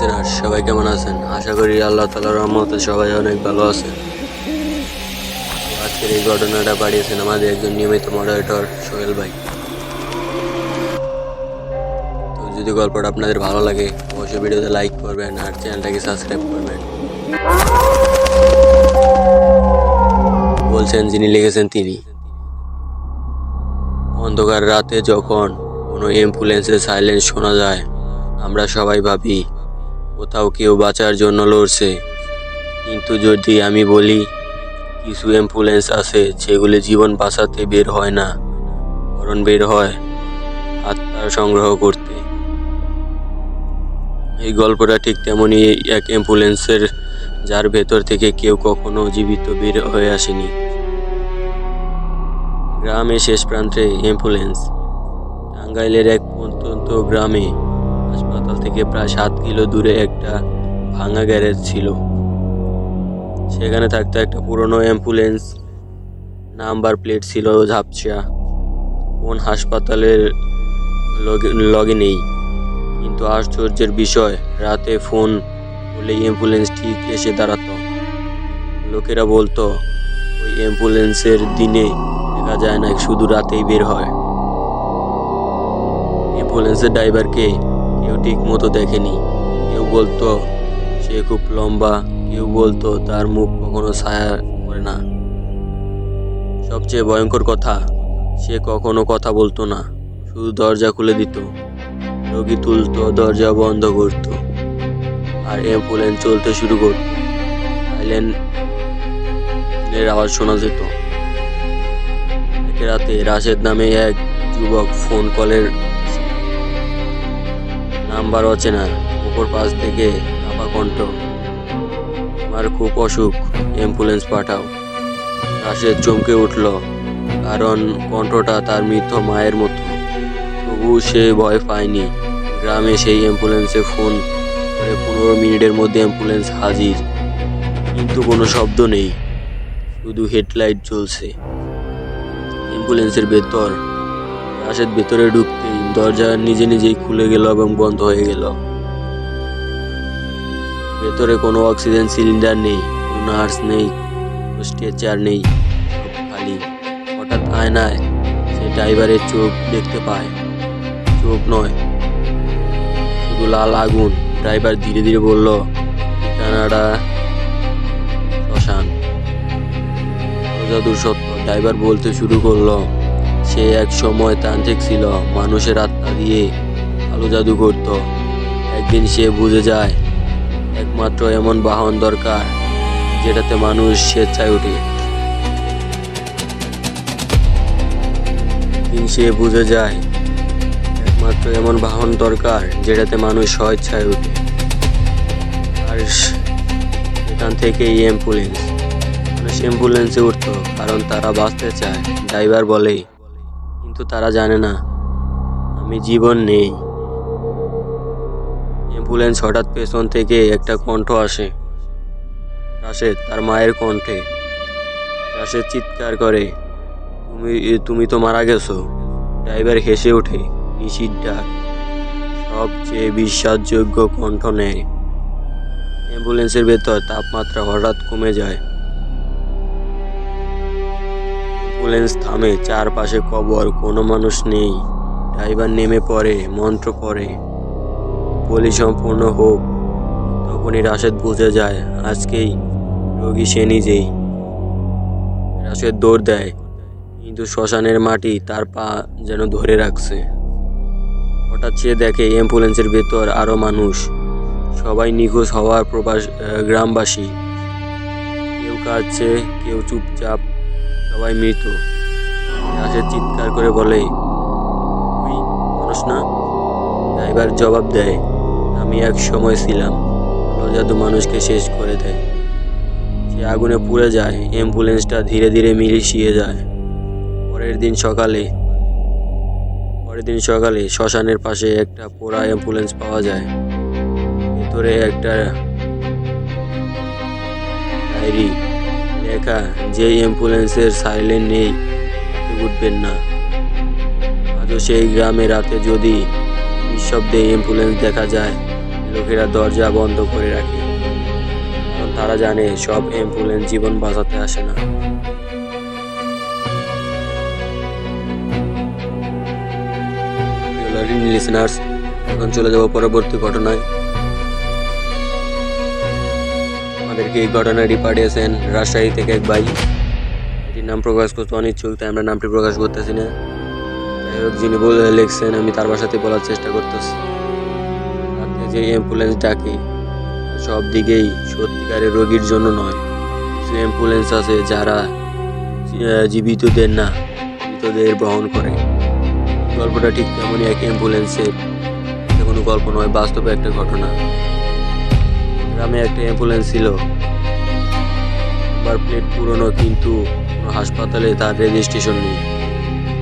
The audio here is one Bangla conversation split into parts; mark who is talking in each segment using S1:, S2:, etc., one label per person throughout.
S1: লিসেনার সবাই কেমন আছেন? আশা করি আল্লাহ তালার রহমতে সবাই অনেক ভালো আছেন। আজকের এই ঘটনাটা পাঠিয়েছেন আমাদের একজন নিয়মিত মডারেটর সোহেল ভাই। তো যদি গল্পটা আপনাদের ভালো লাগে, অবশ্যই ভিডিওতে লাইক করবেন আর চ্যানেলটাকে সাবস্ক্রাইব করবেন। বলছেন যিনি লিখেছেন তিনি। অন্ধকার রাতে যখন কোনো অ্যাম্বুলেন্সের সাইলেন্স শোনা যায়, আমরা সবাই ভাবি কোথাও কেউ বাঁচার জন্য লড়ছে। কিন্তু যদি আমি বলি, কিছু অ্যাম্বুলেন্স আছে যেগুলি জীবন বাঁচাতে বের হয় না, বরং বের হয় আত্মার সংগ্রহ করতে। এই গল্পটা ঠিক তেমনই এক অ্যাম্বুলেন্সের যার ভেতর থেকে কেউ কখনো জীবিত বের হয়ে আসেনি। গ্রামের শেষ প্রান্তে অ্যাম্বুলেন্স টাঙ্গাইলের এক প্রত্যন্ত গ্রামে হাসপাতাল থেকে প্রায় সাত কিলো দূরে একটা ভাঙা গ্যারেজ ছিল। সেখানে থাকতো একটা পুরনো অ্যাম্বুলেন্স, নাম্বার প্লেট ছিল ঝাপসা। কোন হাসপাতালের লগে- নেই। কিন্তু আশ্চর্যের বিষয়, রাতে ফোন হলেই অ্যাম্বুলেন্স ঠিক এসে দাঁড়াতো। লোকেরা বলতো, ওই অ্যাম্বুলেন্সের দিনে দেখা যায় না, শুধু রাতেই বের হয়। অ্যাম্বুলেন্সের ড্রাইভারকে ঠিক মতো দেখেনি। কেউ বলতো সে খুব লম্বা, কেউ বলতো তার মুখ কখনো ছায়া করে না। সবচেয়ে ভয়ঙ্কর কথা, সে কখনো কথা বলতো না, শুধু দরজা খুলে দিত। রোগী তুলতো, দরজা বন্ধ করত, আর অ্যাম্বুলেন্স চলতে শুরু করত। সাইলেন্টের আওয়াজ শোনা যেত। এক রাতে রাশেদ নামে এক যুবক ফোন কলের নাম্বার অচেনা, উপর পাশ থেকে কাপা কণ্ঠ। আমার খুব অসুখ অ্যাম্বুলেন্স পাঠাও। রাশেদ চমকে উঠল, কারণ কণ্ঠটা তার মৃত মায়ের মতো। তবু সে ভয় পায়নি। গ্রামে সেই অ্যাম্বুলেন্সে ফোন করে পনেরো মিনিটের মধ্যে অ্যাম্বুলেন্স হাজির। কিন্তু কোনো শব্দ নেই, শুধু হেডলাইট জ্বলছে। অ্যাম্বুলেন্সের ভেতর রাশেদ ভেতরে ঢুকতেই দরজা নিজে নিজেই খুলে গেল এবং বন্ধ হয়ে গেল। ভেতরে কোনো অক্সিজেন সিলিন্ডার নেই নার্স নেই স্ট্রেচার নেই খালি। হঠাৎ আয়নায় সে ড্রাইভারের চোখ দেখতে পায়। চোখ নয়, শুধু লাল আগুন। ড্রাইভার ধীরে ধীরে বলল, ঠিকানাটা শ্মশান। জাদুর সত্য ড্রাইভার বলতে শুরু করল সে এক সময় তান্ত্রিক ছিল, মানুষের আত্মা দিয়ে আলো জাদু করত। একদিন সে বুঝে যায়, একমাত্র এমন বাহন দরকার, যেটাতে মানুষ স্বেচ্ছায় ওঠে। একদিন সে বুঝে যায়, একমাত্র এমন বাহন দরকার, যেটাতে মানুষ স্বেচ্ছায় ওঠে। আর সেখান থেকে অ্যাম্বুলেন্স মানুষ অ্যাম্বুলেন্সে উঠতো, কারণ তারা বাঁচতে চায়, ড্রাইভার বলে কিন্তু তারা জানে না, আমি জীবন নেই। অ্যাম্বুলেন্স হঠাৎ পেছন থেকে একটা কণ্ঠ আসে। রাশেদ, তার মায়ের কণ্ঠে। রাশেদ চিৎকার করে, তুমি তুমি তো মারা গেছো। ড্রাইভার হেসে ওঠে, নিশির ডাক। সবচেয়ে বিশ্বাসযোগ্য কণ্ঠ নেয়। অ্যাম্বুলেন্সের ভেতর তাপমাত্রা হঠাৎ কমে যায়। অ্যাম্বুলেন্স থামে চারপাশে কবর, কোনো মানুষ নেই। ড্রাইভার নেমে পড়ে, মন্ত্র পড়ে। বলি, সম্পূর্ণ হোক। তখনই রাশেদ বুঝে যায়, আজকেই রোগী সে নিজেই। রাশেদ দৌড় দেয়, কিন্তু শ্মশানের মাটি তার পা যেন ধরে রাখছে। হঠাৎ সে দেখে, অ্যাম্বুলেন্সের ভেতর আরও মানুষ। সবাই নিখোঁজ হওয়ার প্রবাস গ্রামবাসী। কেউ কাঁদছে, কেউ চুপচাপ সবাই মৃত। রাশেদ চিৎকার করে বলে, তুই মানুষ না? ড্রাইভার জবাব দেয়, আমি এক সময় ছিলাম। জাদু মানুষকে শেষ করে দেয়। সে আগুনে পুড়ে যায়, অ্যাম্বুলেন্সটা ধীরে ধীরে মিলিশিয়ে যায়। পরের দিন সকালে, পরের দিন সকালে শ্মশানের পাশে একটা পোড়া অ্যাম্বুলেন্স পাওয়া যায়। ভিতরে একটা ডায়েরি লেখা যে অ্যাম্বুলেন্সের সাইলেন্ট নেই, উঠবেন না। আজও সেই গ্রামে রাতে যদি নিঃশব্দে অ্যাম্বুলেন্স দেখা যায়, লোকেরা দরজা বন্ধ করে রাখে। কারণ তারা জানে সব অ্যাম্বুলেন্স জীবন বাঁচাতে আসে না। লিসেনার্স এখন চলে যাব পরবর্তী ঘটনায়। আমাদেরকে এই ঘটনাটি পাঠিয়েছেন রাজশাহী থেকে এক ভাই। এটির নাম প্রকাশ করতে অনিচ্ছুক, তাই আমরা নামটি প্রকাশ করতেছি না। যাই হোক, যিনি বলে লিখছেন, আমি তার বাসাতে বলার চেষ্টা করতেছি। রাতে যে অ্যাম্বুলেন্স ডাকে সব দিকেই সত্যিকারের রোগীর জন্য নয়। কিছু অ্যাম্বুলেন্স আছে যারা জীবিতদের না মৃতদের বহন করে। গল্পটা ঠিক তেমনই এক অ্যাম্বুলেন্সের কোনো গল্প নয়, বাস্তবে একটা ঘটনা। গ্রামে একটা অ্যাম্বুলেন্স ছিল। নাম্বার প্লেট পুরনো, কিন্তু কোনো হাসপাতালে তার রেজিস্ট্রেশন নেই।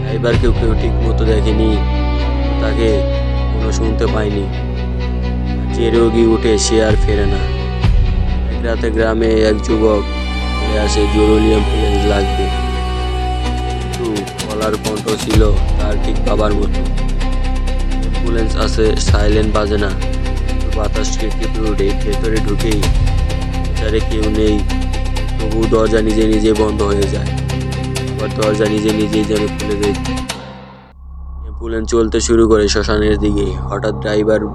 S1: ড্রাইভার কেউ কেউ ঠিক মতো দেখেনি, তাকে কোনো শুনতে পায়নি। যে রোগী উঠে সে আর ফেরে না। এক রাতে গ্রামে এক যুবক বলে আসে, জরুরি অ্যাম্বুলেন্স লাগবে। কিন্তু গলার কণ্ঠ ছিল তার ঠিক বাবার মতো। অ্যাম্বুলেন্স আছে সাইলেন্ট বাজে না। কিন্তু বাতাস কেঁপে ভেতরে ঢুকেই ভিতরে কেউ নেই। তবু দরজা নিজে নিজে বন্ধ হয়ে যায়। আবার দরজা নিজে নিজেই যেন খুলে দেয়। অ্যাম্বুলেন্স চলতে শুরু করে শ্মশানের দিকে। হঠাৎ ড্রাইভার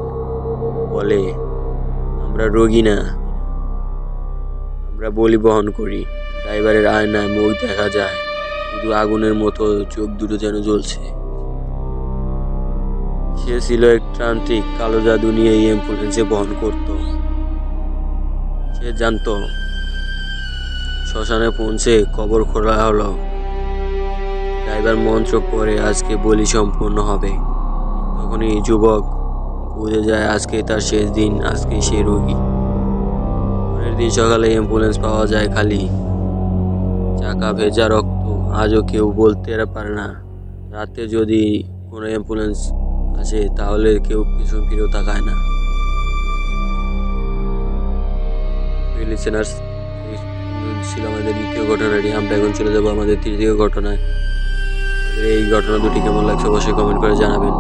S1: বলে, আমরা রোগী না। আমরা বলি বহন করি। ড্রাইভারের আয়নায় মুখ দেখা যায়। শুধু আগুনের মতো চোখ দুটো যেন জ্বলছে। সে ছিল এক ট্রান্ত্রিক কালো জাদু নিয়ে এই অ্যাম্বুলেন্সে বহন করত। সে জানতো, শ্মশানে পৌঁছে কবর খোলা হলো। ড্রাইভার মন্ত্র পরে আজকে বলি সম্পূর্ণ হবে। তখনই যুবক বুঝে যায় আজকে তার শেষ দিন, আজকে সে রোগী। পরের দিন সকালে অ্যাম্বুলেন্স পাওয়া যায় খালি। চাকা, ভেজা রক্ত, আজও কেউ বলতে পারে না। রাতে যদি কোনো অ্যাম্বুলেন্স আসে তাহলে কেউ পিছন ফিরেও তাকায় না। লিসেনার্স ছিল আমাদের দ্বিতীয় ঘটনাটি আমরা এখন চলে যাব আমাদের তৃতীয় ঘটনায়। এই ঘটনা দুটি কেমন লাগছে অবশ্যই কমেন্ট করে জানাবেন।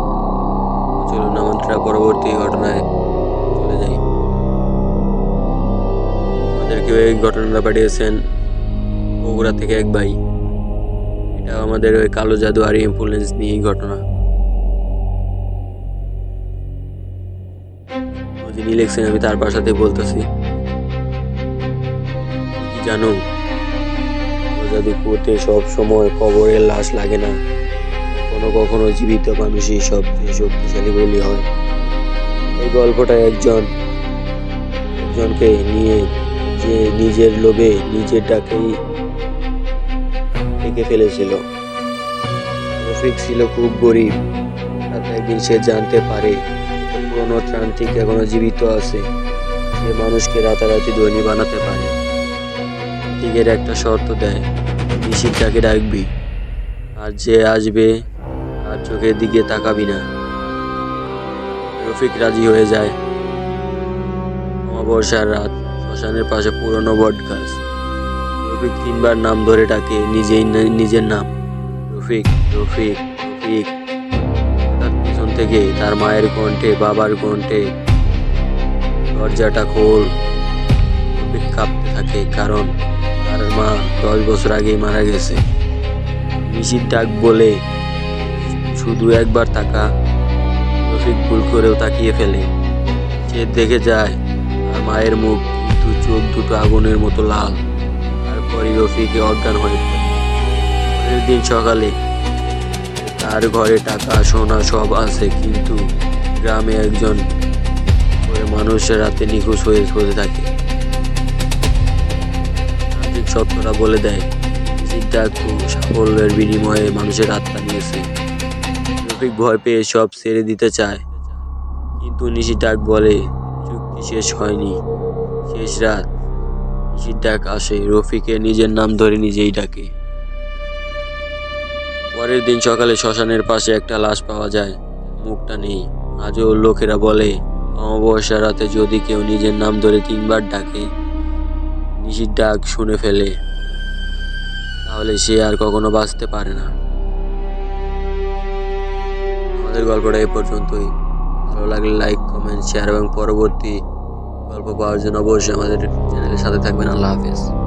S1: চলুন আমাদের পরবর্তী ঘটনায় চলে যাই। আমাদেরকে এই ঘটনাটা পাঠিয়েছেন বগুড়া থেকে এক ভাই। এটা আমাদের ওই কালো জাদু আর নিয়ে ঘটনা। যিনি লিখছেন, আমি তার বাসাতে বলতেছি। জানো কালো জাদু করতে সব সময় কবরের লাশ লাগে না। কখনো কখনো জীবিত মানুষই সবচেয়ে শক্তিশালী বলি হয়। এই গল্পটা একজন, একজনকে নিয়ে যে নিজের লোভে নিজের ডাকেই ডেকে ফেলেছিল। রফিক ছিল খুব গরিব হঠাৎ একদিন সে জানতে পারে পুরনো এখনও জীবিত আছে। সে মানুষকে রাতারাতি ধনী বানাতে পারে। ত্রান্তিকের একটা শর্ত দেয় নিশিরটাকে ডাকবি, আর যে আসবে আর চোখের দিকে তাকাবি না। রফিক রাজি হয়ে যায়। অমাবস্যার রাত, শ্মশানের পাশে পুরনো বট গাছ রফিক তিনবার নাম ধরে ডাকে, নিজেই নিজের নাম। রফিক রফিক রফিক। থেকে তার মায়ের কণ্ঠে, বাবার কণ্ঠে দরজাটা খোল। কাঁপতে থাকে কারণ তার মা দশ বছর আগেই মারা গেছে। মিশির ডাক বলে শুধু একবার তাকা, রফিক ভুল করেও তাকিয়ে ফেলে। সে দেখে যায় আর মায়ের মুখ কিন্তু চোখ দুটো আগুনের মতো লাল। তারপরই রফিকে অজ্ঞান হয়ে পরের দিন সকালে তার ঘরে টাকা, সোনা সব আছে, কিন্তু গ্রামে একজন করে মানুষের রাতে নিখোঁজ হয়ে হতে থাকে। তান্ত্রিক সত্যটা বলে দেয় সিদ্ধার্থ সাফল্যের বিনিময়ে মানুষের আত্মা নিয়েছে। রফিক ভয় পেয়ে সব ছেড়ে দিতে চায়, কিন্তু নিশি বলে, চুক্তি শেষ হয়নি, শেষ রাত। নিশির আসে, রফিকে নিজের নাম ধরে নিজেই ডাকে। পরের দিন সকালে শ্মশানের পাশে একটা লাশ পাওয়া যায়। মুখটা নেই। আজও লোকেরা বলে, অমাবস্যা রাতে যদি কেউ নিজের নাম ধরে তিনবার ডাকে, নিশির ডাক শুনে ফেলে, তাহলে সে আর কখনো বাঁচতে পারে না। আমাদের গল্পটা এ পর্যন্তই। ভালো লাগলে লাইক কমেন্ট শেয়ার এবং পরবর্তী গল্প পাওয়ার জন্য অবশ্যই আমাদের চ্যানেলের সাথে থাকবেন। আল্লাহ হাফিজ।